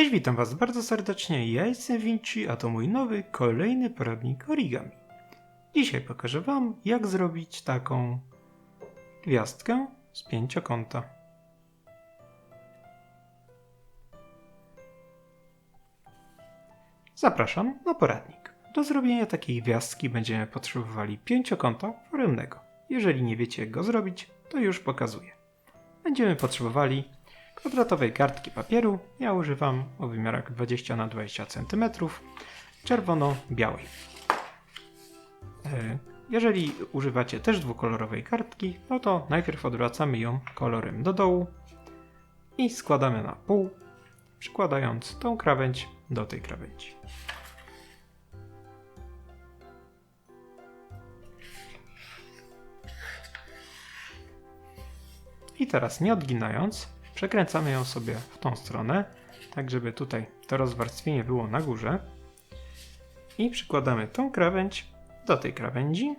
Cześć, witam Was bardzo serdecznie. Ja jestem Vinci, a to mój nowy, kolejny poradnik origami. Dzisiaj pokażę Wam, jak zrobić taką gwiazdkę z pięciokąta. Zapraszam na poradnik. Do zrobienia takiej gwiazdki będziemy potrzebowali pięciokąta foremnego. Jeżeli nie wiecie jak go zrobić, to już pokazuję. Będziemy potrzebowali kwadratowej kartki papieru. Ja używam o wymiarach 20 na 20 cm czerwono-białej. E, Jeżeli używacie też dwukolorowej kartki, no to najpierw odwracamy ją kolorem do dołu i składamy na pół, przykładając tą krawędź do tej krawędzi. I teraz nie odginając, przekręcamy ją sobie w tą stronę, tak żeby tutaj to rozwarstwienie było na górze. I przykładamy tą krawędź do tej krawędzi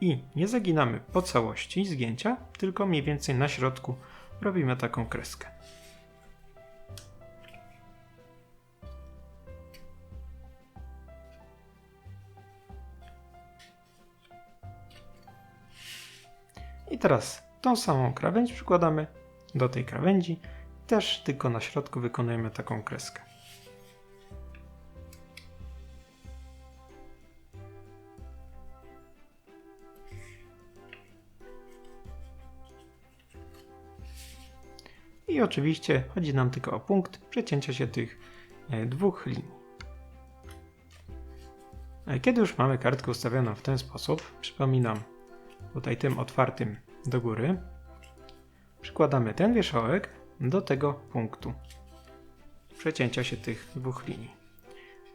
i nie zaginamy po całości zgięcia, tylko mniej więcej na środku robimy taką kreskę. I teraz tą samą krawędź przykładamy do tej krawędzi. Też tylko na środku wykonujemy taką kreskę. I oczywiście chodzi nam tylko o punkt przecięcia się tych e, dwóch linii. E, Kiedy już mamy kartkę ustawioną w ten sposób, przypominam tutaj tym otwartym do góry, przykładamy ten wierzchołek do tego punktu przecięcia się tych dwóch linii.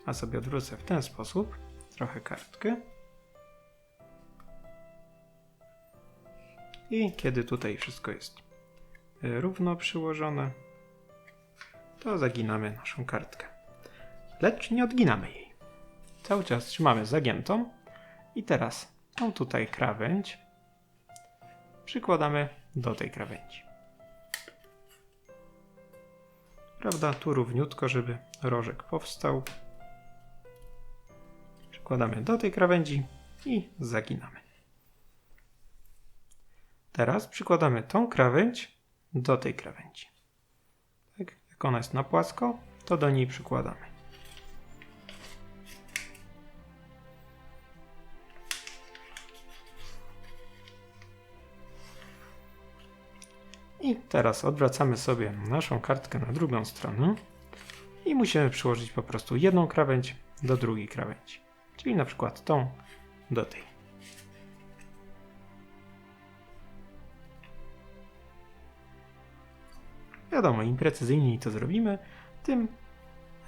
A sobie odwrócę w ten sposób trochę kartkę. I kiedy tutaj wszystko jest y, równo przyłożone, to zaginamy naszą kartkę. Lecz nie odginamy jej. Cały czas trzymamy zagiętą i teraz tą tutaj krawędź przykładamy do tej krawędzi. Prawda, tu równiutko, żeby rożek powstał. Przykładamy do tej krawędzi i zaginamy. Teraz przykładamy tą krawędź do tej krawędzi. Tak, jak ona jest na płasko, to do niej przykładamy. I teraz odwracamy sobie naszą kartkę na drugą stronę i musimy przyłożyć po prostu jedną krawędź do drugiej krawędzi. Czyli na przykład tą do tej. Wiadomo, im precyzyjniej to zrobimy, tym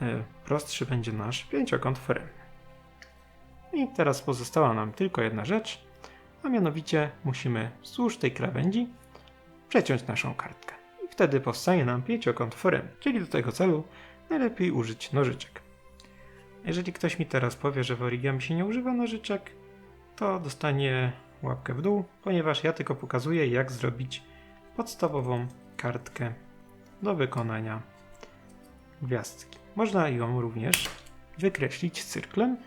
e, prostszy będzie nasz pięciokąt foremny. I teraz pozostała nam tylko jedna rzecz, a mianowicie musimy wzdłuż tej krawędzi przeciąć naszą kartkę. I wtedy powstanie nam pięciokąt foremny, czyli do tego celu najlepiej użyć nożyczek. Jeżeli ktoś mi teraz powie, że w origami się nie używa nożyczek, to dostanie łapkę w dół, ponieważ ja tylko pokazuję, jak zrobić podstawową kartkę do wykonania gwiazdki. Można ją również wykreślić cyrklem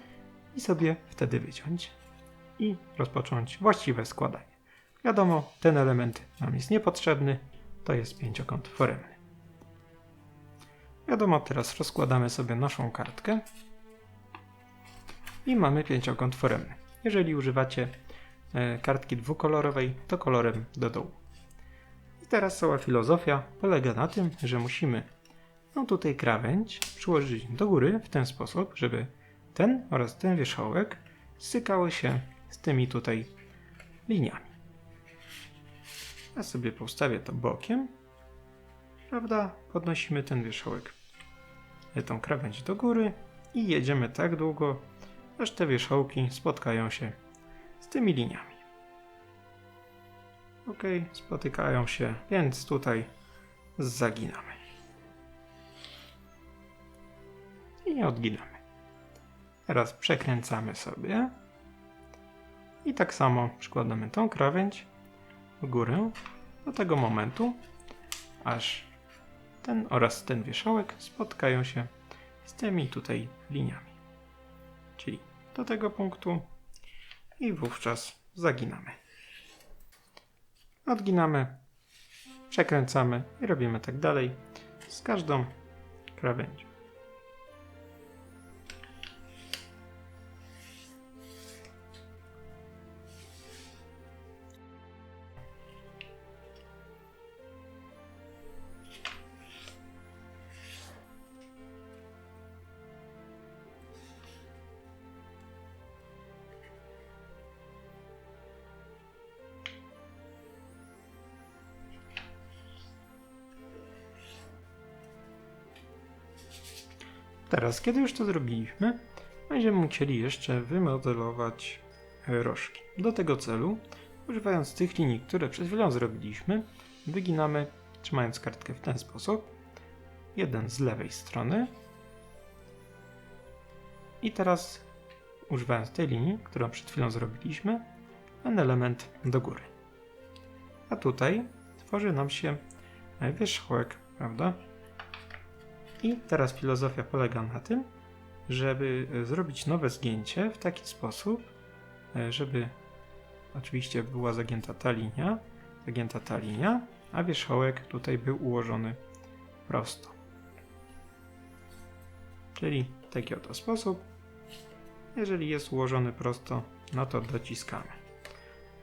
i sobie wtedy wyciąć i rozpocząć właściwe składanie. Wiadomo, ten element nam jest niepotrzebny, to jest pięciokąt foremny. Wiadomo, teraz rozkładamy sobie naszą kartkę i mamy pięciokąt foremny. Jeżeli używacie e, kartki dwukolorowej, to kolorem do dołu. I teraz cała filozofia polega na tym, że musimy no tutaj krawędź przyłożyć do góry w ten sposób, żeby ten oraz ten wierzchołek stykały się z tymi tutaj liniami. Ja sobie postawię to bokiem. Prawda? Podnosimy ten wierzchołek, e, tą krawędź do góry i jedziemy tak długo, aż te wierzchołki spotkają się z tymi liniami. Ok, spotykają się, więc tutaj zaginamy. I nie odginamy. Teraz przekręcamy sobie. I tak samo przykładamy tą krawędź górę do tego momentu, aż ten oraz ten wierzchołek spotkają się z tymi tutaj liniami. Czyli do tego punktu i wówczas zaginamy. Odginamy, przekręcamy i robimy tak dalej z każdą krawędzią. Teraz, kiedy już to zrobiliśmy, będziemy musieli jeszcze wymodelować e, rożki. Do tego celu, używając tych linii, które przed chwilą zrobiliśmy, wyginamy, trzymając kartkę w ten sposób, jeden z lewej strony i teraz, używając tej linii, którą przed chwilą zrobiliśmy, ten element do góry. A tutaj tworzy nam się e, wierzchołek, prawda? I teraz filozofia polega na tym, żeby e, zrobić nowe zgięcie w taki sposób, e, żeby oczywiście była zagięta ta linia, zagięta ta linia, a wierzchołek tutaj był ułożony prosto. Czyli w taki oto sposób. Jeżeli jest ułożony prosto, no to dociskamy.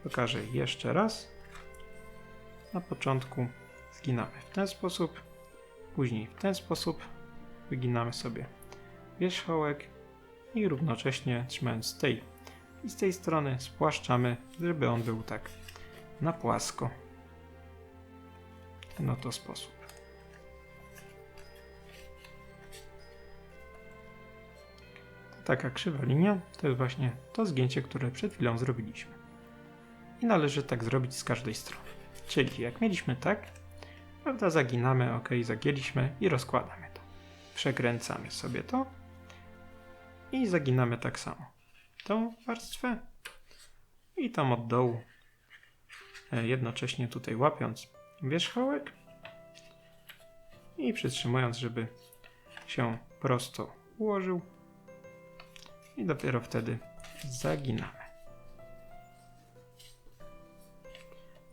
Pokażę jeszcze raz. Na początku zginamy w ten sposób, później w ten sposób wyginamy sobie wierzchołek i równocześnie trzymając tej i z tej strony spłaszczamy, żeby on był tak na płasko. W ten oto sposób. Taka krzywa linia to jest właśnie to zgięcie, które przed chwilą zrobiliśmy. I należy tak zrobić z każdej strony. Czyli jak mieliśmy tak, prawda, zaginamy, ok, zagięliśmy i rozkładamy to. Przekręcamy sobie to i zaginamy tak samo. Tą warstwę i tam od dołu, e, jednocześnie tutaj łapiąc wierzchołek i przytrzymując, żeby się prosto ułożył i dopiero wtedy zaginamy.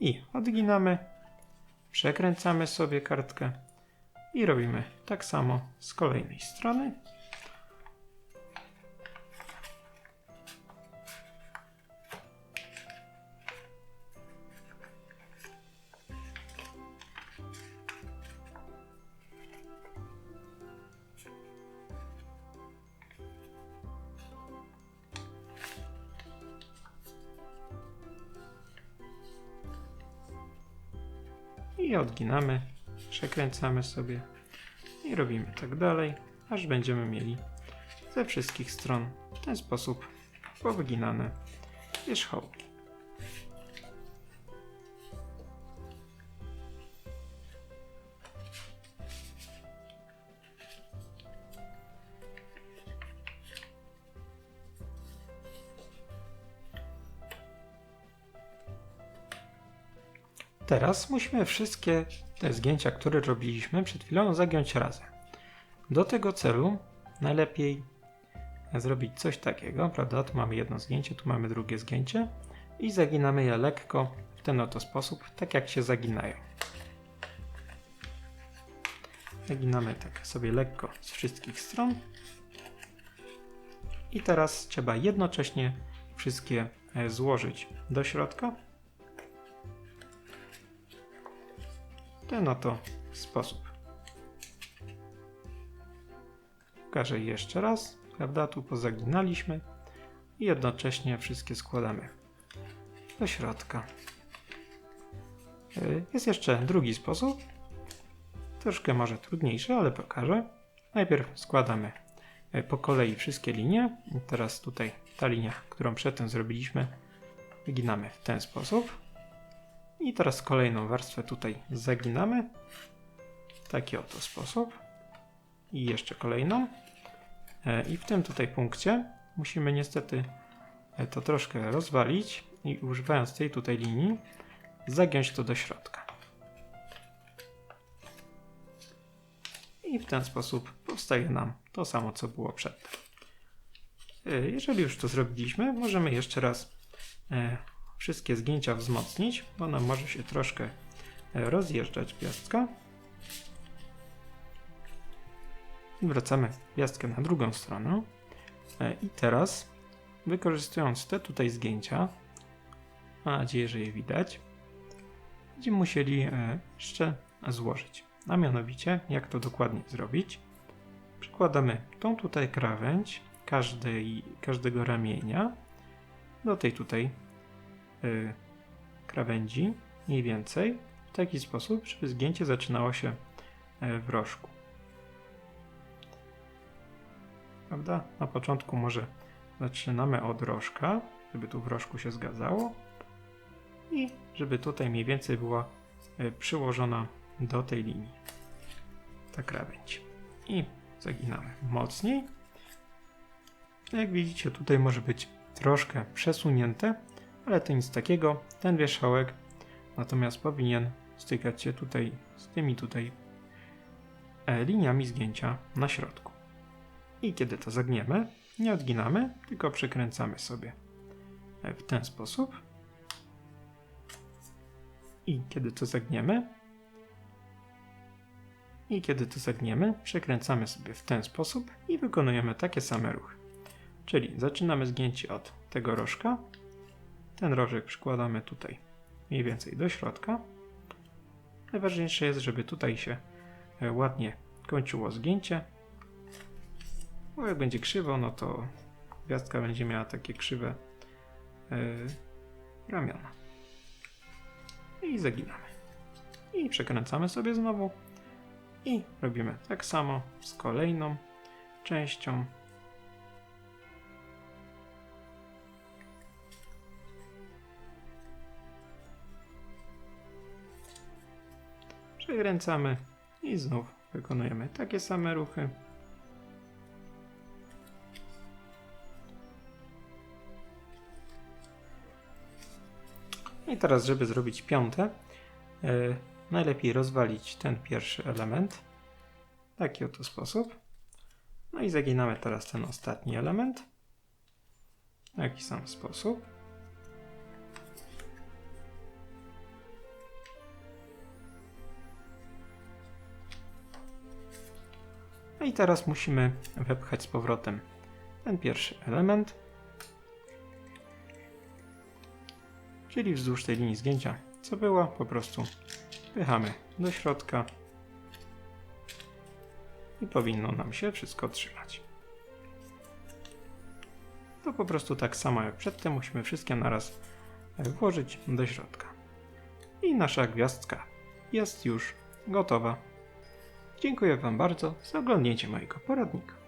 I odginamy, przekręcamy sobie kartkę i robimy tak samo z kolejnej strony. I odginamy, przekręcamy sobie i robimy tak dalej, aż będziemy mieli ze wszystkich stron w ten sposób powyginane wierzchołki. Teraz musimy wszystkie te zgięcia, które robiliśmy przed chwilą, zagiąć razem. Do tego celu najlepiej zrobić coś takiego, prawda? Tu mamy jedno zgięcie, tu mamy drugie zgięcie i zaginamy je lekko w ten oto sposób, tak jak się zaginają. Zaginamy tak sobie lekko z wszystkich stron. I teraz trzeba jednocześnie wszystkie e, złożyć do środka. Ten oto sposób. Pokażę jeszcze raz, prawda? Tu pozaginaliśmy i jednocześnie wszystkie składamy do środka. Y, jest jeszcze drugi sposób, troszkę może trudniejszy, ale pokażę. Najpierw składamy y, po kolei wszystkie linie. Teraz tutaj ta linia, którą przedtem zrobiliśmy, wyginamy w ten sposób. I teraz kolejną warstwę tutaj zaginamy. W taki oto sposób. I jeszcze kolejną. E, I w tym tutaj punkcie musimy niestety e, to troszkę rozwalić i używając tej tutaj linii zagiąć to do środka. ten sposób powstaje nam to samo, co było przedtem. E, Jeżeli już to zrobiliśmy, możemy jeszcze raz wszystkie zgięcia wzmocnić, bo nam może się troszkę e, rozjeżdżać gwiazdka. I wracamy gwiazdkę na drugą stronę. E, I teraz, wykorzystując te tutaj zgięcia, mam nadzieję, że je widać, będziemy musieli e, jeszcze złożyć. A mianowicie, jak to dokładnie zrobić? Przykładamy tą tutaj krawędź każdej, każdego ramienia do tej tutaj y, krawędzi, mniej więcej, w taki sposób, żeby zgięcie zaczynało się e, w rożku. Prawda? Na początku może zaczynamy od rożka, żeby tu w rożku się zgadzało i żeby tutaj mniej więcej była e, przyłożona do tej linii ta krawędź. I zaginamy mocniej. Jak widzicie, tutaj może być troszkę przesunięte, ale to nic takiego. Ten wierzchołek natomiast powinien stykać się tutaj z tymi tutaj e, liniami zgięcia na środku. I kiedy to zagniemy, nie odginamy, tylko przykręcamy sobie e, w ten sposób. I kiedy to zagniemy, i kiedy to zagniemy, przekręcamy sobie w ten sposób i wykonujemy takie same ruchy. Czyli zaczynamy zgięcie od tego rożka. Ten rożek przykładamy tutaj mniej więcej do środka. Najważniejsze jest, żeby tutaj się e, ładnie kończyło zgięcie. Bo jak będzie krzywo, no to gwiazdka będzie miała takie krzywe yy, ramiona. I zaginamy. I przekręcamy sobie znowu. I robimy tak samo z kolejną częścią. Przekręcamy i znów wykonujemy takie same ruchy. I teraz, żeby zrobić piąte, yy, najlepiej rozwalić ten pierwszy element w taki oto sposób. No i zaginamy teraz ten ostatni element w taki sam sposób. No i teraz musimy wepchać z powrotem ten pierwszy element, czyli wzdłuż tej linii zgięcia, co było, po prostu Wpychamy do środka i powinno nam się wszystko trzymać. To po prostu tak samo jak przedtem musimy wszystkie naraz włożyć do środka. I nasza gwiazdka jest już gotowa. Dziękuję Wam bardzo za oglądnięcie mojego poradnika.